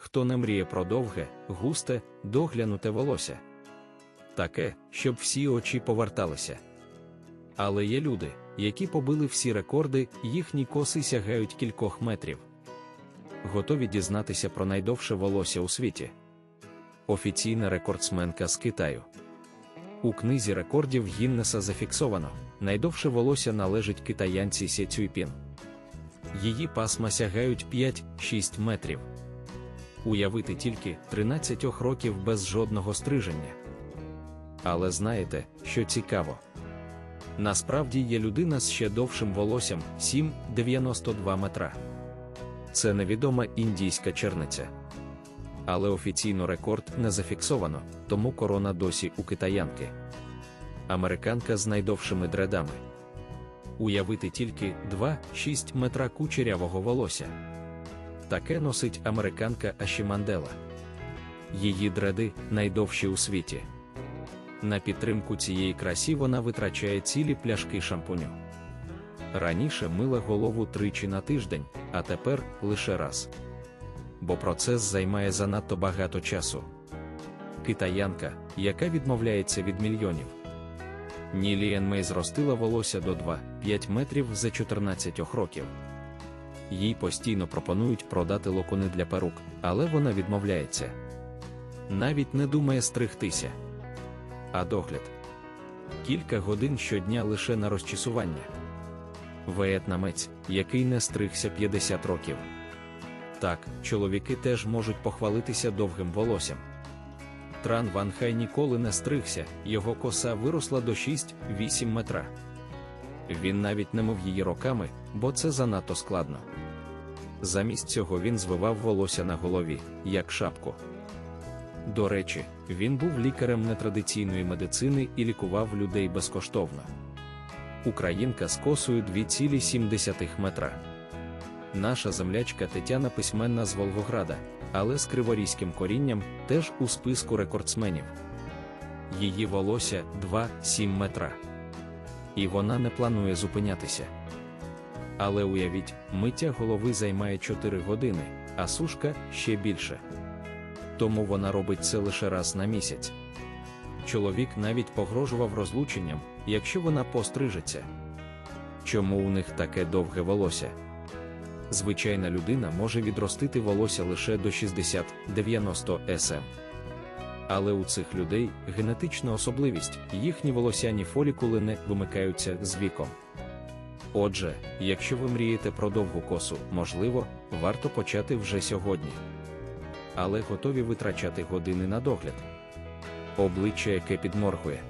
хто не мріє про довге, густе, доглянуте волосся. Таке, щоб всі очі поверталися. Але є люди, які побили всі рекорди, їхні коси сягають кількох метрів. Готові дізнатися про найдовше волосся у світі. Офіційна рекордсменка з Китаю. У книзі рекордів Гіннеса зафіксовано: найдовше волосся належить китаянці Сє Цюйпін. Її пасма сягають 5-6 метрів. Уявити тільки 13 років без жодного стриження. Але знаєте, що цікаво? Насправді є людина з ще довшим волоссям 7,92 метра. Це невідома індійська черниця. Але офіційно рекорд не зафіксовано, тому корона досі у китаянки. Американка з найдовшими дредами. Уявити тільки 2-6 метра кучерявого волосся. Таке носить американка Аші Мандела. Її дреди найдовші у світі. На підтримку цієї красі вона витрачає цілі пляшки шампуню. Раніше мила голову тричі на тиждень, а тепер лише раз. Бо процес займає занадто багато часу. Китаянка, яка відмовляється від мільйонів. Нілієн Мей зростила волосся до 2-5 метрів за 14 років. Їй постійно пропонують продати локони для перук, але вона відмовляється. Навіть не думає стригтися. А догляд кілька годин щодня лише на розчісування. В'єтнамець, який не стригся 50 років. Так, чоловіки теж можуть похвалитися довгим волоссям. Тран Ван Хай ніколи не стригся, його коса виросла до 6-8 метра. Він навіть не мив її роками, бо це занадто складно. Замість цього він звивав волосся на голові, як шапку. До речі, він був лікарем нетрадиційної медицини і лікував людей безкоштовно. Українка з косою 2,7 метра. Наша землячка Тетяна письменна з Волгограда, але з криворізьким корінням теж у списку рекордсменів. Її волосся 2,7 метра. І вона не планує зупинятися. Але уявіть, миття голови займає 4 години, а сушка ще більше. Тому вона робить це лише раз на місяць. Чоловік навіть погрожував розлученням, якщо вона пострижеться. Чому у них таке довге волосся? Звичайна людина може відростити волосся лише до 60-90 см. Але у цих людей генетична особливість, їхні волосяні фолікули не вимикаються з віком. Отже, якщо ви мрієте про довгу косу, можливо, варто почати вже сьогодні. Але готові витрачати години на догляд. Обличчя, яке підморгує.